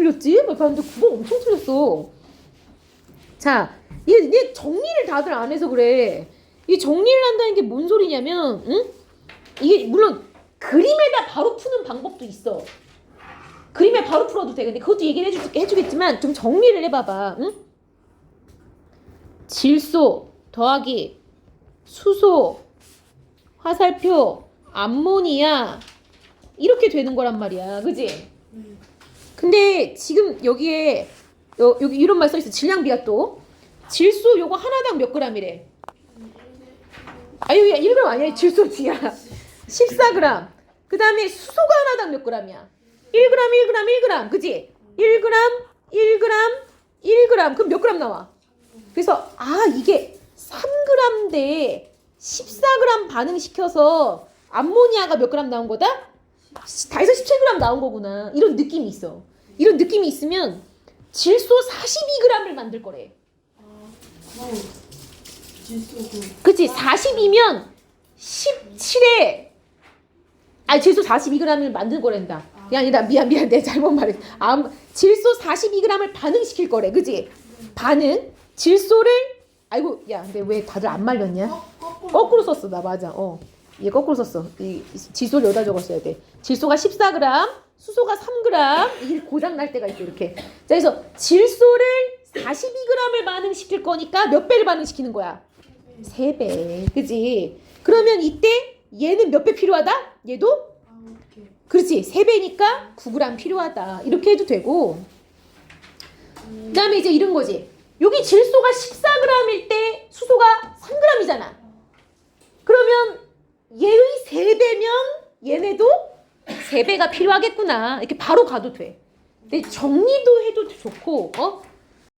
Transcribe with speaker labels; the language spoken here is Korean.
Speaker 1: 틀렸지? 막 봤는데 9번 엄청 틀렸어. 자, 얘, 얘 정리를 다들 안 해서 그래. 이 정리를 한다는 게 뭔 소리냐면, 응? 이게 물론 그림에다 바로 푸는 방법도 있어. 그림에 바로 풀어도 돼. 근데 그것도 얘기를 해주, 해주겠지만 좀 정리를 해봐봐. 응? 질소 더하기 수소 화살표 암모니아 이렇게 되는 거란 말이야. 그지? 근데 지금 여기에 여, 여기 이런 말 써있어. 질량비가 또. 질소 요거 하나당 몇 g이래? 아유 야 1g 아니야. 질소지야? 14g 그 다음에 수소가 하나당 몇 g이야? 1g 1g 1g 그지? 1g 1g 1g 그럼 몇 g 나와? 그래서 아 이게 3g 대 14g 반응시켜서 암모니아가 몇 g 나온 거다 다 해서 17g 나온 거구나. 이런 느낌이 있어. 이런 느낌이 있으면 질소 42g을 만들 거래. 그치? 40이면 17에 아 질소 42g을 만든 거란다. 그게 아니라 미안 미안. 내 잘못 말했어 아, 질소 42g을 반응시킬 거래. 그지 반응 질소를 아이고 야 근데 왜 다들 안 말렸냐.
Speaker 2: 거꾸로
Speaker 1: 썼어. 나 맞아. 어 얘 거꾸로 썼어 이 질소를 여기다 적었어야 돼 질소가 14g 수소가 3g 이게 고장 날 때가 있어 이렇게 자 그래서 질소를 42g을 반응시킬 거니까 몇 배를 반응시키는 거야 3배. 그지? 그러면 이때 얘는 몇 배 필요하다? 얘도? 그렇지. 3배니까 9g 필요하다. 이렇게 해도 되고. 그 다음에 이제 이런 거지. 여기 질소가 14g일 때 수소가 3g이잖아. 그러면 얘의 3배면 얘네도 3배가 필요하겠구나. 이렇게 바로 가도 돼. 근데 정리도 해도 좋고, 어?